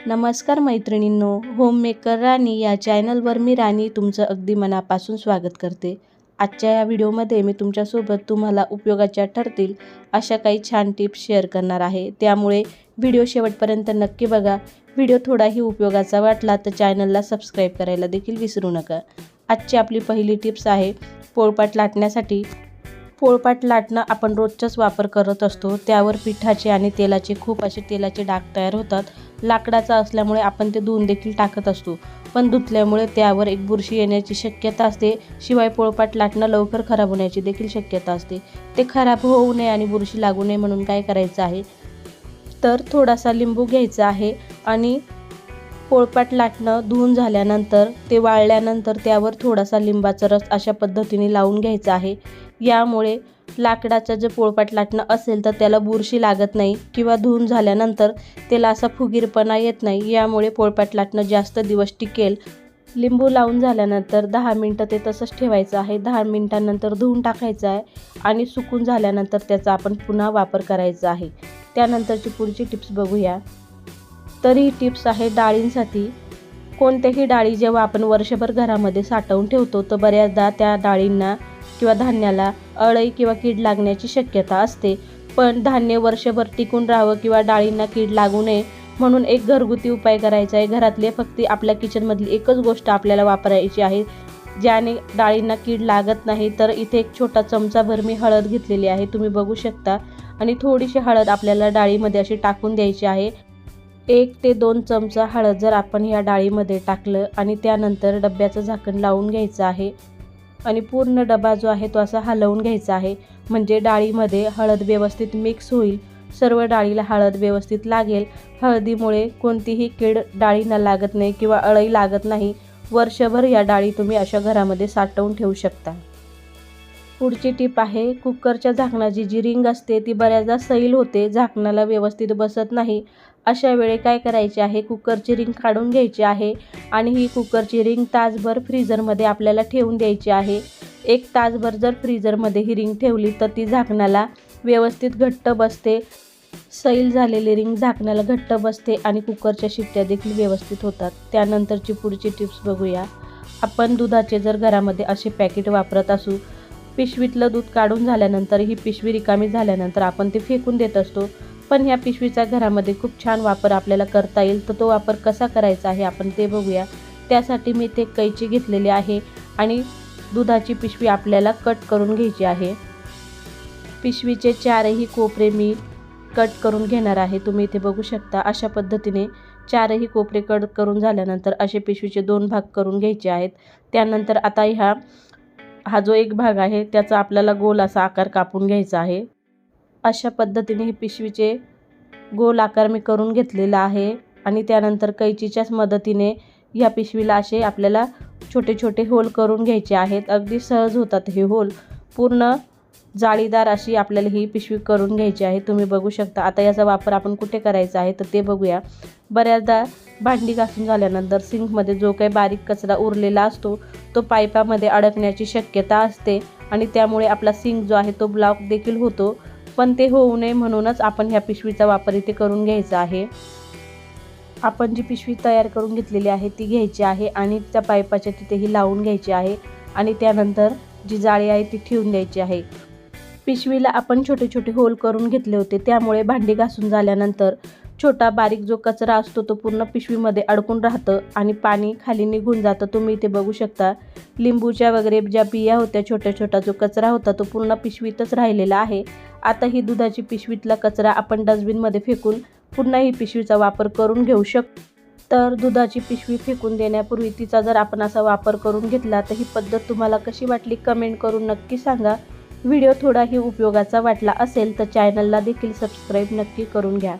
नमस्कार मैत्रिणींनो होममेकर राणी या चॅनलवर मी राणी तुमचं अगदी मनापासून स्वागत करते. आजच्या या व्हिडिओमध्ये मी तुमच्यासोबत तुम्हाला उपयोगाच्या ठरतील अशा काही छान टिप्स शेअर करणार आहे. त्यामुळे व्हिडिओ शेवटपर्यंत नक्की बघा. व्हिडिओ थोडाही उपयोगाचा वाटला तर चॅनलला सबस्क्राईब करायला देखील विसरू नका. आजची आपली पहिली टिप्स आहे पोळपाट लाटण्यासाठी पोळपाट लाटणं आपण रोजचाच वापर करत असतो. त्यावर पिठाचे आणि तेलाचे खूप असे तेलाचे डाग तयार होतात. लाकडाचा असल्यामुळे आपण ते धुवून देखील टाकत असतो. पण धुतल्यामुळे त्यावर एक बुरशी येण्याची शक्यता असते. शिवाय पोळपाट लाटणं लवकर खराब होण्याची देखील शक्यता असते. ते खराब होऊ नये आणि बुरशी लागू नये म्हणून काय करायचं आहे? तर थोडासा लिंबू घ्यायचा आहे आणि पोळपाट लाटणं धुवून झाल्यानंतर ते वाळल्यानंतर त्यावर थोडासा लिंबाचा रस अशा पद्धतीने लावून घ्यायचा आहे. यामुळे लाकडाचं जे पोळपाट लाटणं असेल तर त्याला बुरशी लागत नाही किंवा धुवून झाल्यानंतर त्याला असा फुगीरपणा येत नाही. यामुळे पोळपाट लाटणं जास्त दिवस टिकेल. लिंबू लावून झाल्यानंतर दहा मिनटं ते तसंच ठेवायचं आहे. दहा मिनटानंतर धुवून टाकायचं आहे आणि सुकून झाल्यानंतर त्याचा आपण पुन्हा वापर करायचा आहे. त्यानंतरची पुढची टिप्स बघूया. तर ही टिप्स आहे डाळींसाठी. कोणत्याही डाळी जेव्हा आपण वर्षभर घरामध्ये साठवून ठेवतो तर बऱ्याचदा त्या डाळींना किंवा धान्याला अळई किंवा कीड लागण्याची शक्यता असते. पण धान्य वर्षभर टिकून राहावं किंवा डाळींना कीड लागू नये म्हणून एक घरगुती उपाय करायचा आहे. घरातले फक्त आपल्या किचनमधली एकच गोष्ट आपल्याला वापरायची आहे. ज्याने डाळींना कीड लागत नाही तर इथे एक छोटा चमचाभर मी हळद घेतलेली आहे. तुम्ही बघू शकता. आणि थोडीशी हळद आपल्याला डाळीमध्ये अशी टाकून द्यायची आहे. एक ते दोन चमचा हळद जर आपण या डाळीमध्ये टाकलं आणि त्यानंतर डब्याचं झाकण लावून घ्यायचं आहे. आणि पूर्ण डबा जो आहे तो असा हलवून घ्यायचा आहे. म्हणजे डाळीमध्ये हळद व्यवस्थित मिक्स होईल. सर्व डाळीला हळद व्यवस्थित लागेल. हळदीमुळे कोणतीही कीड डाळींना लागत नाही किंवा अळई लागत नाही. वर्षभर या डाळी तुम्ही अशा घरामध्ये साठवून ठेवू शकता. पुढची टीप आहे कुकरच्या झाकणाची जी रिंग असते ती बऱ्याचदा सैल होते झाकणाला व्यवस्थित बसत नाही. अशा वेळी काय करायचे आहे कुकरची रिंग काढून घ्यायची आहे आणि ही कुकरची रिंग तासभर फ्रीझरमध्ये आपल्याला ठेवून द्यायची आहे. एक तासभर जर फ्रीझरमध्ये ही रिंग ठेवली तर ती झाकणाला व्यवस्थित घट्ट बसते. सैल झालेली रिंग झाकणाला घट्ट बसते आणि कुकरच्या शिट्ट्या देखील व्यवस्थित होतात. त्यानंतरची पुढची टिप्स बघूया. आपण दुधाचे जर घरामध्ये असे पॅकेट वापरत असू पिशवीतलं दूध काढून झाल्यानंतर ही पिशवी रिकामी झाल्यानंतर आपण ते फेकून देत असतो. पण ह्या पिशवीचा घरामध्ये खूप छान वापर आपल्याला करता येईल तर तो वापर कसा करायचा आहे आपण ते बघूया. त्यासाठी मी ते कैची घेतलेली आहे आणि दुधाची पिशवी आपल्याला कट करून घ्यायची आहे. पिशवीचे चारही कोपरे मी कट करून घेणार आहे. तुम्ही इथे बघू शकता अशा पद्धतीने चारही कोपरे कट करून झाल्यानंतर असे पिशवीचे दोन भाग करून घ्यायचे आहेत. त्यानंतर आता ह्या हा जो एक भाग आहे त्याचा आपल्याला गोल असा आकार कापून घ्यायचा आहे. अशा पद्धतीने हे पिशवीचे गोल आकार मी करून घेतलेला आहे आणि त्यानंतर कैचीच्याच मदतीने ह्या पिशवीला असे आपल्याला छोटे छोटे होल करून घ्यायचे आहेत. अगदी सहज होतात हे होल. पूर्ण जाळीदार अशी आपल्याला ही पिशवी करून घ्यायची आहे. तुम्ही बघू शकता. आता याचा वापर आपण कुठे करायचा आहे तर ते बघूया. बऱ्याचदा भांडी घासून झाल्यानंतर सिंकमध्ये जो काही बारीक कचरा उरलेला असतो तो पाईपामध्ये अडकण्याची शक्यता असते आणि त्यामुळे आपला सिंक जो आहे तो ब्लॉक देखील होतो. पण ते होऊ नये म्हणूनच आपण ह्या पिशवीचा वापर इथे करून घ्यायचा आहे. आपण जी पिशवी तयार करून घेतलेली आहे ती घ्यायची आहे आणि त्या पाईपाच्या तिथेही लावून घ्यायची आहे आणि त्यानंतर जी जाळी आहे ती ठेवून द्यायची आहे. पिशवीला आपण छोटे छोटे होल करून घेतले होते. त्यामुळे भांडी घासून झाल्यानंतर छोटा बारीक जो कचरा असतो तो पूर्ण पिशवीमध्ये अडकून राहतं आणि पाणी खाली निघून जातं. तुम्ही इथे बघू शकता लिंबूच्या वगैरे ज्या बिया होत्या छोट्या छोटा जो कचरा होता तो पूर्ण पिशवीतच राहिलेला आहे. आता ही दुधाची पिशवीतला कचरा आपण डस्टबिनमध्ये फेकून पुन्हा ही पिशवीचा वापर करून घेऊ शकतो तर दुधाची पिशवी फेकून देण्यापूर्वी तिचा जर आपण असा वापर करून घेतला तर ही पद्धत तुम्हाला कशी वाटली? कमेंट करून नक्की सांगा. व्हिडिओ थोडाही उपयोगाचा वाटला असेल तर चॅनलला देखील सबस्क्राईब नक्की करून घ्या.